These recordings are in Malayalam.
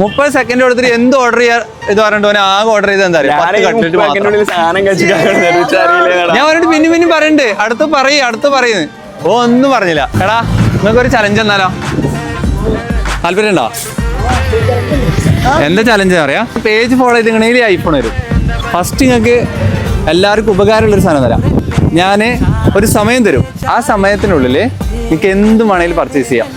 മുപ്പത് സെക്കൻഡ് കൊടുത്തിട്ട് എന്ത് ഓർഡർ ചെയ്യാ ഇത് പറഞ്ഞിട്ട് ഓനെ ആകെ ഓർഡർ ചെയ്ത് എന്താ ഞാൻ പറഞ്ഞിട്ട് പിന്നെ പിന്നെ പറയണ്ട്. അടുത്ത് പറയ് അടുത്ത് പറയുന്നു ഓ ഒന്നും പറഞ്ഞില്ല. എടാ നിങ്ങൾക്ക് ഒരു ചലഞ്ച് എന്നാലോ താല്പര്യം ഉണ്ടോ? എന്താ ചലഞ്ച് അറിയാം? പേജ് ഫോളോ ചെയ്തിങ്ങണെങ്കിൽ ഐഫോൺ വരും ഫസ്റ്റ് നിങ്ങൾക്ക് എല്ലാവർക്കും ഉപകാരമുള്ളൊരു സാധനം തരാം. ഞാൻ ഒരു സമയം തരും. ആ സമയത്തിനുള്ളിൽ നിങ്ങൾക്ക് എന്തും വേണേലും പർച്ചേസ് ചെയ്യാം.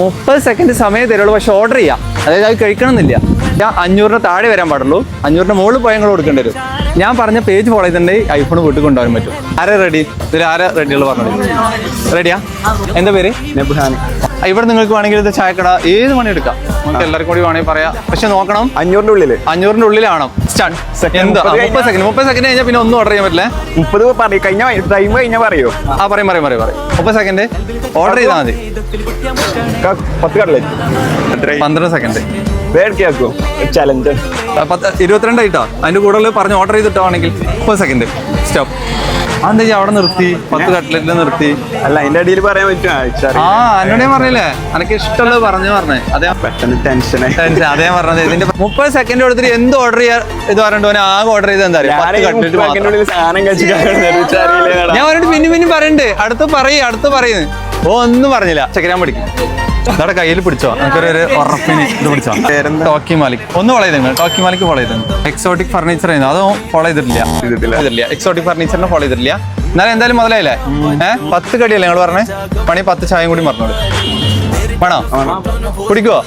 മുപ്പത് സെക്കൻഡ് സമയം തരുള്ളൂ പക്ഷെ ഓർഡർ ചെയ്യാം. അതായത് അത് കഴിക്കണമെന്നില്ല. ഞാൻ അഞ്ഞൂറിന് താഴെ വരാൻ പാടുള്ളൂ. അഞ്ഞൂറിന് മുകളിൽ പോയാൽ നിങ്ങൾ കൊടുക്കേണ്ടി വരും. ഞാൻ പറഞ്ഞ പേജ് ഫോളോ ചെയ്തിട്ടുണ്ടെങ്കിൽ ഐഫോൺ വീട്ടിൽ കൊണ്ടുപോകാൻ പറ്റും. ആരാ റെഡി ഇതിൽ ആരാ റെഡികൾ പറഞ്ഞത് റെഡിയാ എന്താ പേര്? ആ, ഇവിടെ നിങ്ങൾക്ക് വേണമെങ്കിൽ ഇത് ചായക്കട ഏത് മണി എടുക്കാം? നമുക്ക് എല്ലാവർക്കും കൂടി വേണമെങ്കിൽ പറയാം. പക്ഷെ നോക്കണം. അഞ്ഞൂറിന്റെ ഉള്ളിൽ അഞ്ഞൂറിന്റെ Second, എന്താ? മുപ്പത് സെക്കൻഡ് മുപ്പത് സെക്കൻഡ് കഴിഞ്ഞാൽ പിന്നെ ഒന്നും ഓർഡർ ചെയ്യാൻ പറ്റില്ല. മുപ്പത് പറയും. കഴിഞ്ഞ ടൈം കഴിഞ്ഞാ പറയോ? ആ പറയും പറയും പറയും പറയും. മുപ്പത് സെക്കൻഡ് ഓർഡർ ചെയ്താൽ മതി. പത്ത് കടലേക്ക് പന്ത്രണ്ട് സെക്കൻഡ് വേടിക്കാക്കോ? ചലഞ്ച് പത്ത് ഇരുപത്തിരണ്ട് ആയിട്ടോ? അതിന്റെ കൂടുതൽ പറഞ്ഞ് ഓർഡർ ചെയ്തിട്ടാണെങ്കിൽ മുപ്പത് സെക്കൻഡ് സ്റ്റോപ്പ് അതെന്താ അവിടെ നിർത്തി? പത്ത് കട്ട്ലറ്റ് നിർത്തി. അല്ല അതിന്റെ അടിയിൽ പറയാൻ പറ്റുമോ? ആ എന്നോട് പറഞ്ഞില്ലേ? എനിക്ക് ഇഷ്ടമുള്ളത് പറഞ്ഞു പറഞ്ഞേ. അതെ. പെട്ടെന്ന് ടെൻഷൻ ടെൻഷൻ അതേ പറഞ്ഞത്. ഇതിന്റെ മുപ്പത് സെക്കൻഡ് കൊടുത്തിട്ട് എന്ത് ഓർഡർ ചെയ്യാ ഇത് പറഞ്ഞിട്ട് ഓനെ ആകെ ഓർഡർ ചെയ്ത് എന്താ ഞാൻ അവരോട് പിന്നെ പിന്നെ പറയണ്ട്. അടുത്ത് പറയും അടുത്ത് പറയുന്നു ഓ ഒന്നും പറഞ്ഞില്ല. ചക്കരാൻ പഠിക്കും ഇതവിടെ കയ്യിൽ പിടിച്ചോ? നമുക്കൊരു ഒരു ഉറപ്പിന് ഇത് പിടിച്ചോ? ടോക്കി മാലിക്. ഒന്ന് ഫോളോ ചെയ്തു ടോക്കി മാലിക് ഫോളോ ചെയ്തു എക്സോട്ടിക് ഫർണിച്ചർ ആയിരുന്നു. അതും ഫോളോ ചെയ്തിട്ടില്ല. ചെയ്തിട്ടില്ല. എക്സോട്ടിക് ഫർണിച്ചറിനെ ഫോളോ ചെയ്തിട്ടില്ല. എന്നാലും എന്തായാലും മുതലായില്ലേ? ഏഹ് പത്ത് കടിയല്ലേ നിങ്ങൾ പറഞ്ഞേ? പണി പത്ത് ചായയും കൂടി പറഞ്ഞോളൂ വേണോ? കുടിക്കുവോ?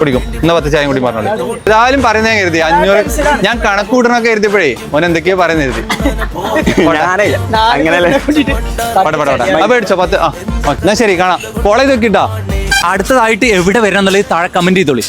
കുടിക്കും. എന്നാ പത്ത് ചായയും കൂടി പറഞ്ഞോളൂ ഇതായാലും പറയുന്നേ കരുതി. അഞ്ഞൂറ് ഞാൻ കണക്ക് കൂട്ടണൊക്കെ കരുതിയപ്പോഴേ ഓൻ എന്തൊക്കെയോ പറയുന്ന കരുതി. പട പട പട അപ്പൊ എടുത്തോ പത്ത്. ആ എന്നാ ശരി കാണാം. ഫോളോ ചെയ്ത് അടുത്തതായിട്ട് എവിടെ വരണം എന്നുള്ളത് താഴെ കമന്റ് ചെയ്തോളി.